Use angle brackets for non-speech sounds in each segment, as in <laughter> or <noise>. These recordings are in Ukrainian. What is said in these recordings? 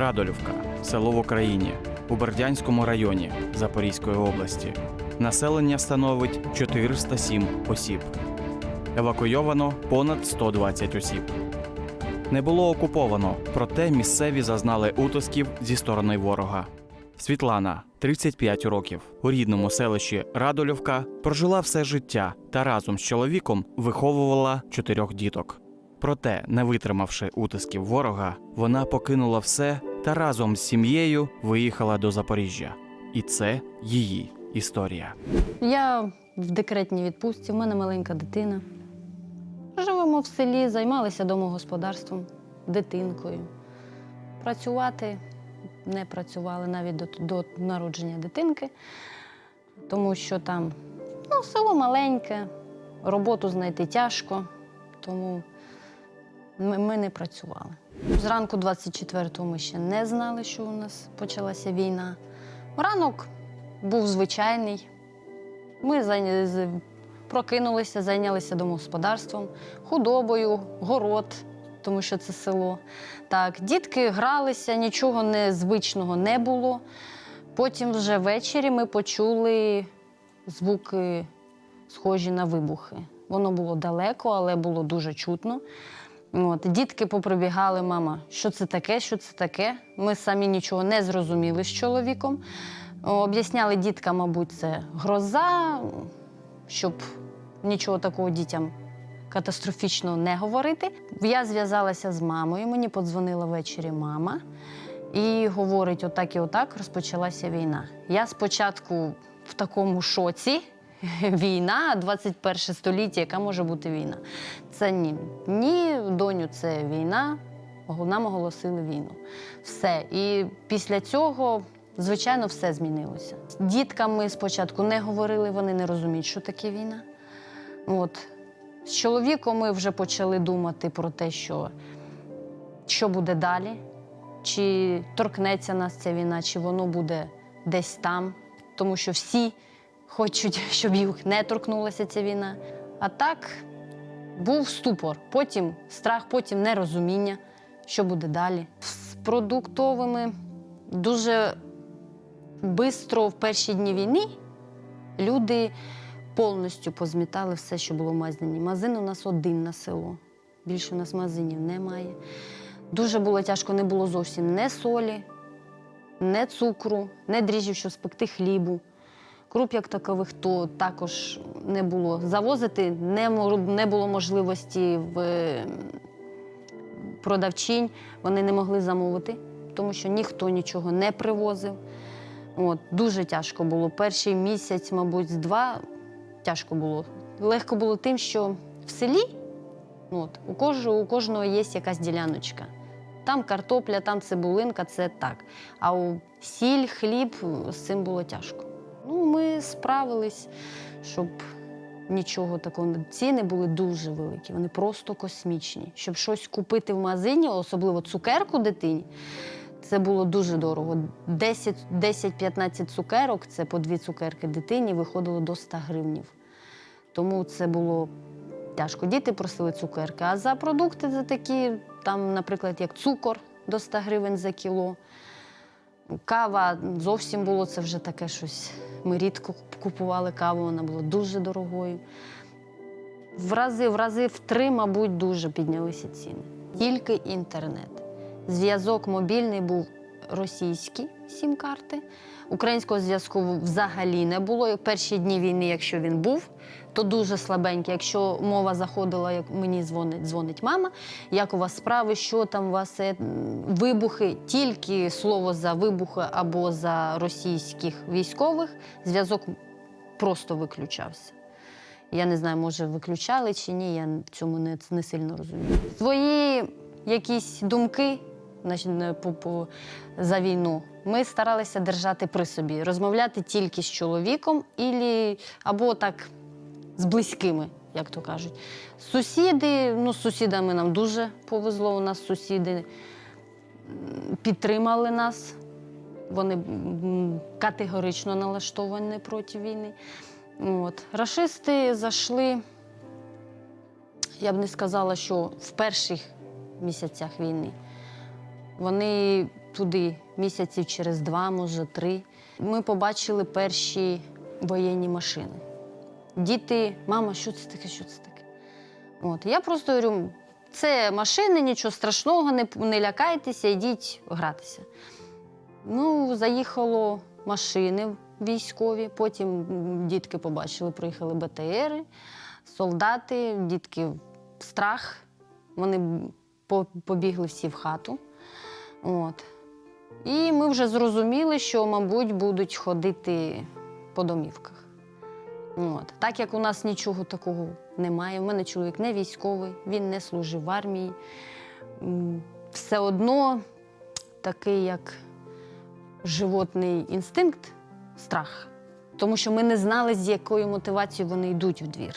Радолівка, село в Україні, у Бердянському районі Запорізької області. Населення становить 407 осіб. Евакуйовано понад 120 осіб. Не було окуповано, проте місцеві зазнали утисків зі сторони ворога. Світлана, 35 років, у рідному селищі Радолівка прожила все життя та разом з чоловіком виховувала чотирьох діток. Проте, не витримавши утисків ворога, вона покинула все та разом з сім'єю виїхала до Запоріжжя. І це її історія. Я в декретній відпустці, в мене маленька дитина. Живемо в селі, займалися домогосподарством, дитинкою. Працювати не працювали навіть до, до народження дитинки, тому що там ну, село маленьке, роботу знайти тяжко, тому ми, ми не працювали. Зранку 24-го ми ще не знали, що у нас почалася війна. Ранок був звичайний. Ми прокинулися, зайнялися домогосподарством, худобою, город, тому що це село. Так, дітки гралися, нічого незвичного не було. Потім вже ввечері ми почули звуки, схожі на вибухи. Воно було далеко, але було дуже чутно. От, дітки поприбігали, мама, що це таке, що це таке. Ми самі нічого не зрозуміли з чоловіком. Об'ясняли діткам, мабуть, це гроза, щоб нічого такого дітям катастрофічного не говорити. Я зв'язалася з мамою, мені подзвонила ввечері мама і говорить: отак і отак розпочалася війна. Я спочатку в такому шоці. <laughs> Війна, 21 століття, яка може бути війна? Це ні. Ні, доню, це війна. Нам оголосили війну. Все. І після цього, звичайно, все змінилося. З дітками спочатку не говорили, вони не розуміють, що таке війна. От. З чоловіком ми вже почали думати про те, що, що буде далі, чи торкнеться нас ця війна, чи воно буде десь там, тому що всі хочуть, щоб їх не торкнулася ця війна. А так був ступор, потім страх, потім нерозуміння, що буде далі. З продуктовими дуже швидко в перші дні війни люди повністю позмітали все, що було в магазині. Магазин у нас один на село. Більше у нас магазинів немає. Дуже було тяжко, не було зовсім не солі, не цукру, не дріжджів, щоб спекти хлібу. Круп як такових то також не було. Завозити не, не було можливості в е, продавчинь. Вони не могли замовити, тому що ніхто нічого не привозив. От, дуже тяжко було. Перший місяць, мабуть, з два тяжко було. Легко було тим, що в селі от, у, кожного, у кожного є якась діляночка. Там картопля, там цибулинка, це так. А у сіль, хліб з цим було тяжко. Ну, ми справились, щоб нічого такого. Ціни були дуже великі, вони просто космічні. Щоб щось купити в магазині, особливо цукерку дитині, це було дуже дорого. 10 10-15 цукерок, це по дві цукерки дитині, виходило до 100 гривнів. Тому це було тяжко. Діти просили цукерки. А за продукти за такі, там, наприклад, як цукор до 100 гривень за кіло. Кава зовсім було це вже таке щось. Ми рідко купували каву, вона була дуже дорогою. В рази, в рази в три, мабуть, дуже піднялися ціни. Тільки інтернет. Зв'язок мобільний був російський сім-карти. Українського зв'язку взагалі не було. Перші дні війни, якщо він був, то дуже слабенький. Якщо мова заходила, як мені дзвонить, дзвонить мама, як у вас справи, що там у вас е, вибухи, тільки слово за вибухи або за російських військових, зв'язок просто виключався. Я не знаю, може виключали чи ні, я цьому не, не сильно розумію. Свої якісь думки значить, по, по, за війну ми старалися держати при собі, розмовляти тільки з чоловіком ілі, або так з близькими, як то кажуть. Сусіди, ну, з сусідами нам дуже повезло. У нас сусіди підтримали нас. Вони категорично налаштовані проти війни. От. Рашисти зайшли, я б не сказала, що в перших місяцях війни. Вони туди місяців через два, може три. Ми побачили перші воєнні машини. Діти, мама, що це таке? Що це таке? От я просто говорю: це машини, нічого страшного, не, не лякайтеся, йдіть гратися. Ну, заїхало машини військові, потім дітки побачили, приїхали БТРи, солдати, дітки страх. Вони побігли всі в хату. От. І ми вже зрозуміли, що, мабуть, будуть ходити по домівках. От. Так як у нас нічого такого немає, у мене чоловік не військовий, він не служив в армії. Все одно такий, як животний інстинкт, страх. Тому що ми не знали, з якою мотивацією вони йдуть в двір.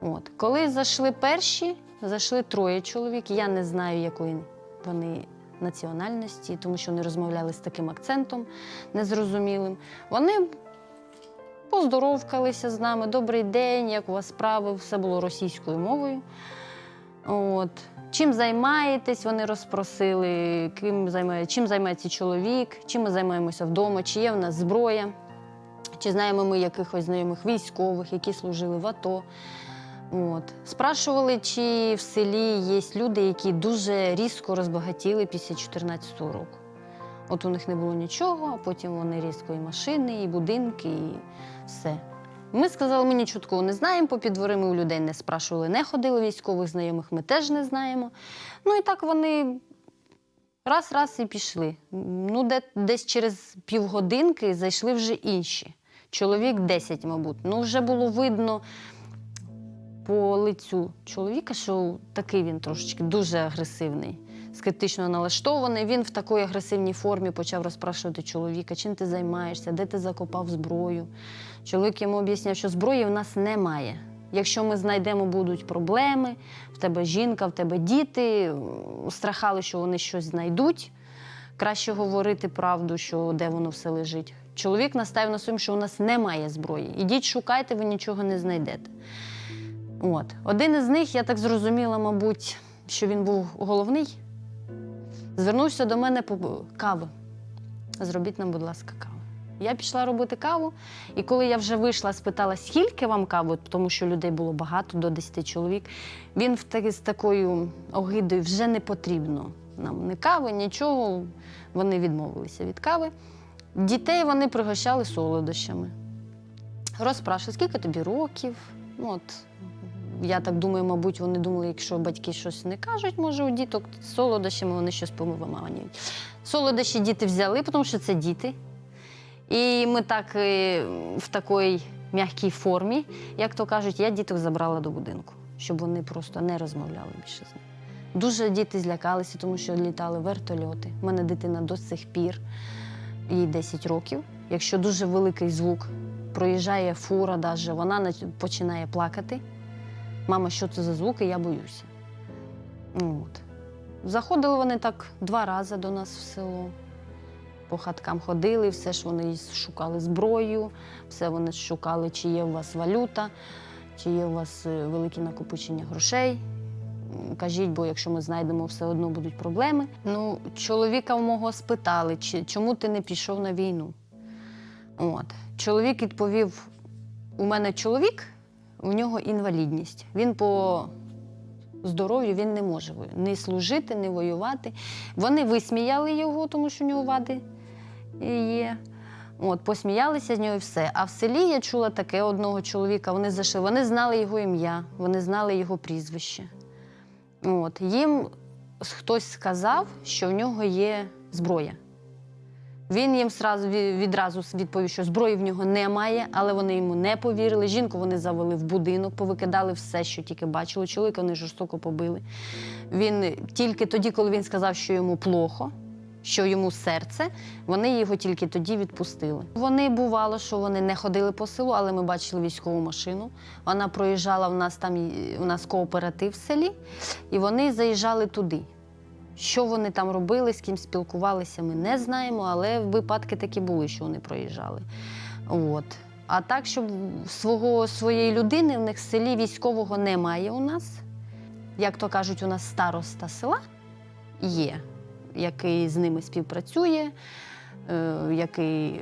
От. Коли зайшли перші, зайшли троє чоловік. Я не знаю, якої вони національності, тому що вони розмовляли з таким акцентом незрозумілим. Вони поздоровкалися з нами. Добрий день, як у вас справи? Все було російською мовою. От. Чим займаєтесь? Вони розпросили, ким займає, чим займається чоловік, чим ми займаємося вдома, чи є в нас зброя, чи знаємо ми якихось знайомих військових, які служили в АТО. От. Спрашували, чи в селі є люди, які дуже різко розбагатіли після 2014 року. От у них не було нічого, а потім вони різко і машини, і будинки, і все. Ми сказали, ми нічого не знаємо, по підвори у людей не спрашували, не ходили військових знайомих, ми теж не знаємо. Ну і так вони раз-раз і пішли. Ну, де, десь через півгодинки зайшли вже інші. Чоловік 10, мабуть. Ну, вже було видно по лицю чоловіка, що такий він трошечки дуже агресивний, скептично налаштований. Він в такій агресивній формі почав розпрашувати чоловіка, чим ти займаєшся, де ти закопав зброю. Чоловік йому об'ясняв, що зброї в нас немає. Якщо ми знайдемо, будуть проблеми, в тебе жінка, в тебе діти, страхали, що вони щось знайдуть. Краще говорити правду, що де воно все лежить. Чоловік наставив на своєму, що у нас немає зброї. Ідіть, шукайте, ви нічого не знайдете. От. Один із них, я так зрозуміла, мабуть, що він був головний, звернувся до мене по каву. Зробіть нам, будь ласка, каву. Я пішла робити каву, і коли я вже вийшла, спитала, скільки вам кави, тому що людей було багато, до 10 чоловік. Він з такою огидою вже не потрібно нам ні кави, нічого. Вони відмовилися від кави. Дітей вони пригощали солодощами. Розпрашували, скільки тобі років? Ну, от, я так думаю, мабуть, вони думали, якщо батьки щось не кажуть, може у діток солодощами вони щось помиваманюють. Солодощі діти взяли, тому що це діти. І ми так е, в такій м'якій формі, як то кажуть, я діток забрала до будинку, щоб вони просто не розмовляли більше з ними. Дуже діти злякалися, тому що літали вертольоти. У мене дитина до сих пір, їй 10 років. Якщо дуже великий звук, проїжджає фура, даже, вона починає плакати. Мама, що це за звуки? Я боюся. От. Заходили вони так два рази до нас в село. По хаткам ходили, все ж вони шукали зброю, все вони шукали, чи є у вас валюта, чи є у вас е, великі накопичення грошей. Кажіть, бо якщо ми знайдемо, все одно будуть проблеми. Ну, чоловіка у мого спитали, чи, чому ти не пішов на війну. От. Чоловік відповів: у мене чоловік, у нього інвалідність. Він по здоров'ю він не може ні служити, ні воювати. Вони висміяли його, тому що у нього вади є. От, посміялися з нього і все. А в селі я чула таке одного чоловіка. Вони зайшли, вони знали його ім'я, вони знали його прізвище. От, їм хтось сказав, що в нього є зброя. Він їм сразу, відразу відповів, що зброї в нього немає, але вони йому не повірили. Жінку вони завели в будинок, повикидали все, що тільки бачили. Чоловіка вони жорстоко побили. Він тільки тоді, коли він сказав, що йому плохо, що йому серце, вони його тільки тоді відпустили. Вони бувало, що вони не ходили по селу, але ми бачили військову машину. Вона проїжджала в нас там, у нас кооператив в селі, і вони заїжджали туди. Що вони там робили, з ким спілкувалися, ми не знаємо, але випадки такі були, що вони проїжджали. От. А так, щоб свого, своєї людини в них в селі військового немає у нас. Як то кажуть, у нас староста села є. який з ними співпрацює, е, який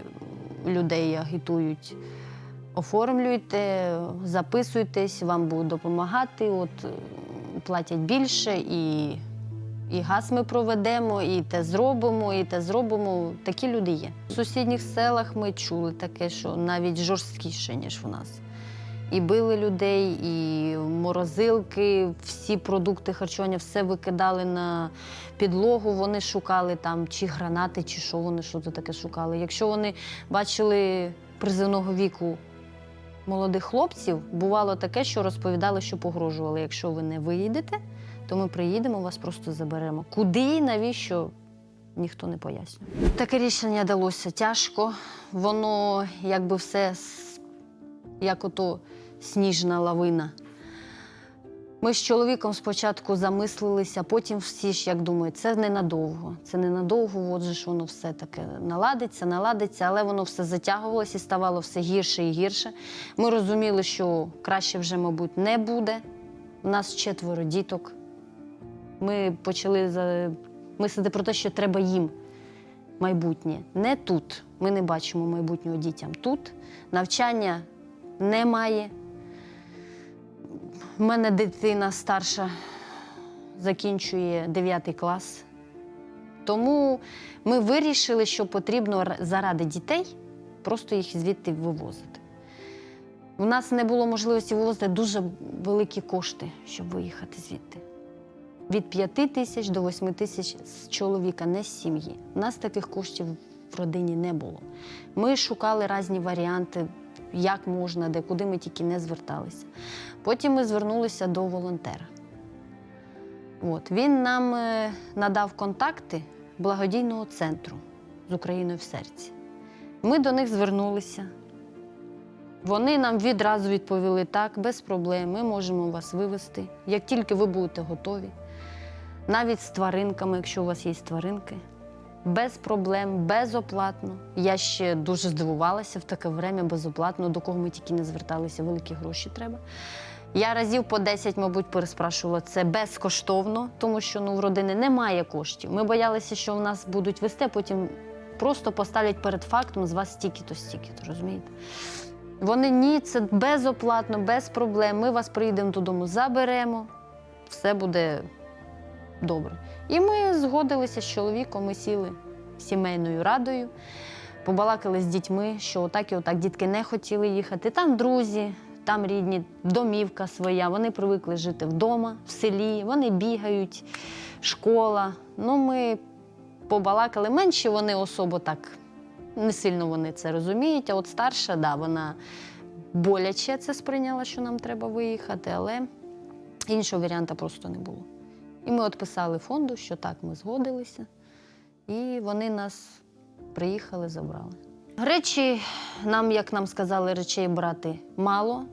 людей агітують. Оформлюйте, записуйтесь, вам будуть допомагати. От е, платять більше, і, і газ ми проведемо, і те зробимо, і те зробимо. Такі люди є. В сусідніх селах ми чули таке, що навіть жорсткіше, ніж в нас. І били людей, і морозилки, всі продукти харчування, все викидали на підлогу. Вони шукали там чи гранати, чи що вони що то таке шукали. Якщо вони бачили призивного віку молодих хлопців, бувало таке, що розповідали, що погрожували. Якщо ви не виїдете, то ми приїдемо, вас просто заберемо. Куди і навіщо? Ніхто не пояснює. Таке рішення далося тяжко. Воно якби все як ото сніжна лавина. Ми з чоловіком спочатку замислилися, потім всі ж як думають, це ненадовго. Це ненадовго, от же ж воно все таке наладиться, наладиться, але воно все затягувалося і ставало все гірше і гірше. Ми розуміли, що краще вже, мабуть, не буде. У нас четверо діток. Ми почали мислити про те, що треба їм майбутнє. Не тут. Ми не бачимо майбутнього дітям тут. Навчання немає. У мене дитина старша закінчує 9 клас. Тому ми вирішили, що потрібно заради дітей просто їх звідти вивозити. У нас не було можливості вивозити дуже великі кошти, щоб виїхати звідти. Від 5 тисяч до 8 тисяч з чоловіка, не з сім'ї. У нас таких коштів в родині не було. Ми шукали різні варіанти, як можна, де, куди ми тільки не зверталися. Потім ми звернулися до волонтера. От, він нам е, надав контакти благодійного центру з Україною в серці. Ми до них звернулися. Вони нам відразу відповіли так, без проблем, ми можемо вас вивезти, як тільки ви будете готові. Навіть з тваринками, якщо у вас є тваринки. Без проблем, безоплатно. Я ще дуже здивувалася в таке время безоплатно, до кого ми тільки не зверталися, великі гроші треба. Я разів по 10, мабуть, переспрашувала це безкоштовно, тому що ну, в родини немає коштів. Ми боялися, що в нас будуть вести, а потім просто поставлять перед фактом з вас стільки-то, стільки-то, розумієте? Вони ні, це безоплатно, без проблем. Ми вас приїдемо додому, заберемо, все буде добре. І ми згодилися з чоловіком, ми сіли сімейною радою, побалакали з дітьми, що отак і отак дітки не хотіли їхати. Там друзі, там рідні, домівка своя. Вони привикли жити вдома, в селі, вони бігають, школа. Ну, ми побалакали. Менші вони особо так не сильно вони це розуміють. А от старша, да, вона боляче це сприйняла, що нам треба виїхати, але іншого варіанта просто не було. І ми от писали фонду, що так, ми згодилися, і вони нас приїхали, забрали. Речі, нам, як нам сказали, речей брати мало,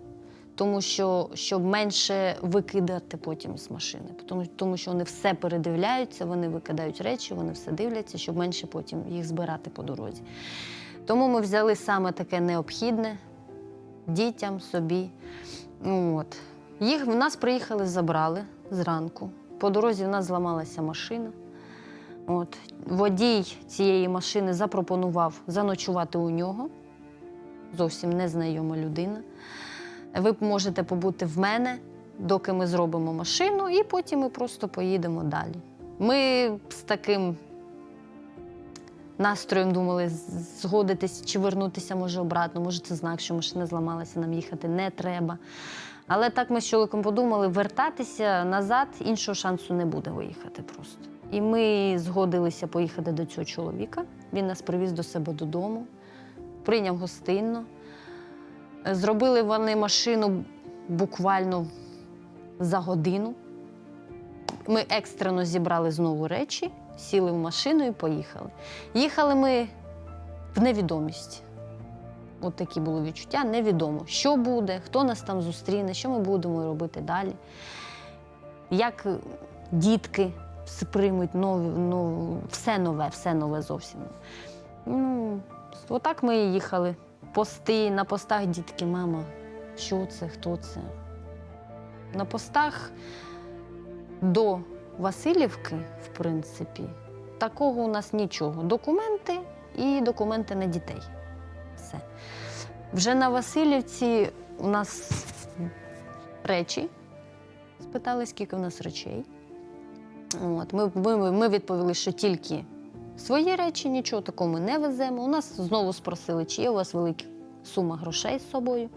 тому що щоб менше викидати потім з машини. Тому, тому що вони все передивляються, вони викидають речі, вони все дивляться, щоб менше потім їх збирати по дорозі. Тому ми взяли саме таке необхідне дітям, собі. От. Їх в нас приїхали, забрали зранку. По дорозі в нас зламалася машина. От. Водій цієї машини запропонував заночувати у нього. Зовсім незнайома людина. Ви можете побути в мене, доки ми зробимо машину, і потім ми просто поїдемо далі. Ми з таким настроєм думали згодитись чи вернутися, може, обратно. Може, це знак, що машина зламалася, нам їхати не треба. Але так ми з чоловіком подумали, вертатися назад іншого шансу не буде виїхати просто. І ми згодилися поїхати до цього чоловіка. Він нас привіз до себе додому, прийняв гостинно. Зробили вони машину буквально за годину. Ми екстрено зібрали знову речі, сіли в машину і поїхали. Їхали ми в невідомість. От такі були відчуття. Невідомо, що буде, хто нас там зустріне, що ми будемо робити далі. Як дітки сприймуть нові, ну, все нове, все нове зовсім. Ну, отак ми і їхали. Пости, на постах дітки, мама, що це, хто це? На постах до Васильівки, в принципі, такого у нас нічого. Документи і документи на дітей. Вже на Васильівці у нас речі. Спитали, скільки у нас речей. От, ми, ми, ми відповіли, що тільки свої речі, нічого такого ми не веземо. У нас знову спросили, чи є у вас велика сума грошей з собою,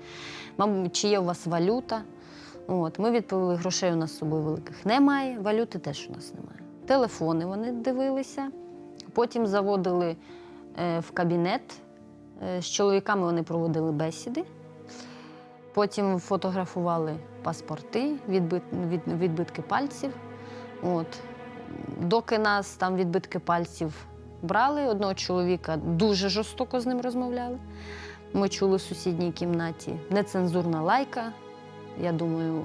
чи є у вас валюта. От, ми відповіли, грошей у нас з собою великих немає, валюти теж у нас немає. Телефони вони дивилися, потім заводили е, в кабінет. Е, з чоловіками вони проводили бесіди. Потім фотографували паспорти, відбит, від, відбитки пальців. От. Доки нас там відбитки пальців брали, одного чоловіка дуже жорстоко з ним розмовляли. Ми чули в сусідній кімнаті нецензурна лайка. Я думаю,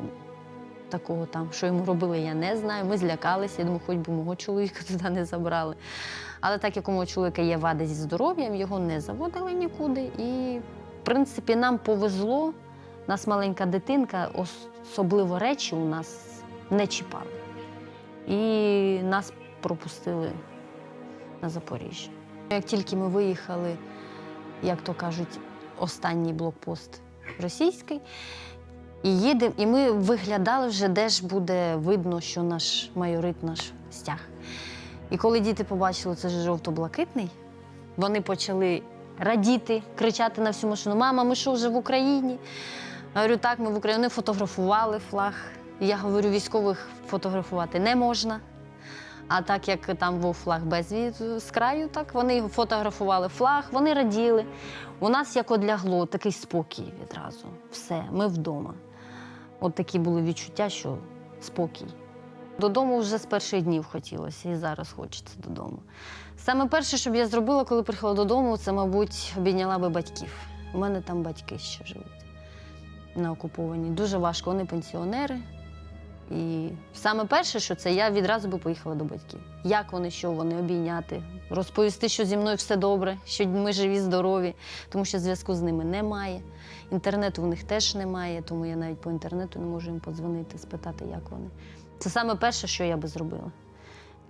такого там, що йому робили, я не знаю. Ми злякалися. Я думаю, хоч би мого чоловіка <laughs> туди не забрали. Але так як у мого чоловіка є вади зі здоров'ям, його не заводили нікуди. І, в принципі, нам повезло. У нас маленька дитинка, особливо речі у нас не чіпали. І нас пропустили на Запоріжжя. Як тільки ми виїхали, як то кажуть, останній блокпост російський, і їдемо, і ми виглядали вже, де ж буде видно, що наш майорит, наш стяг. І коли діти побачили це жовто-блакитний, вони почали радіти, кричати на всю машину: Мама, ми що вже в Україні? Я говорю, так, ми в Україні Вони фотографували флаг. Я говорю, військових фотографувати не можна. А так як там був флаг без з краю, так вони фотографували флаг, вони раділи. У нас як одлягло такий спокій відразу. Все, ми вдома. От такі були відчуття, що спокій. Додому вже з перших днів хотілося, і зараз хочеться додому. Саме перше, що б я зробила, коли приїхала додому, це, мабуть, обійняла би батьків. У мене там батьки ще живуть на окупованій. Дуже важко, вони пенсіонери. І саме перше, що це я відразу би поїхала до батьків. Як вони, що вони обійняти, розповісти, що зі мною все добре, що ми живі, здорові, тому що зв'язку з ними немає. Інтернету в них теж немає, тому я навіть по інтернету не можу їм подзвонити, спитати, як вони. Це саме перше, що я би зробила.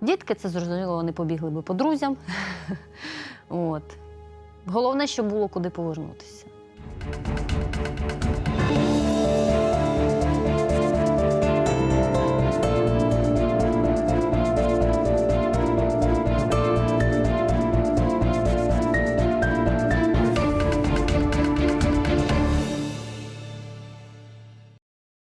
Дітки, це зрозуміло, вони побігли би по друзям. <laughs> От. Головне, щоб було куди повернутися.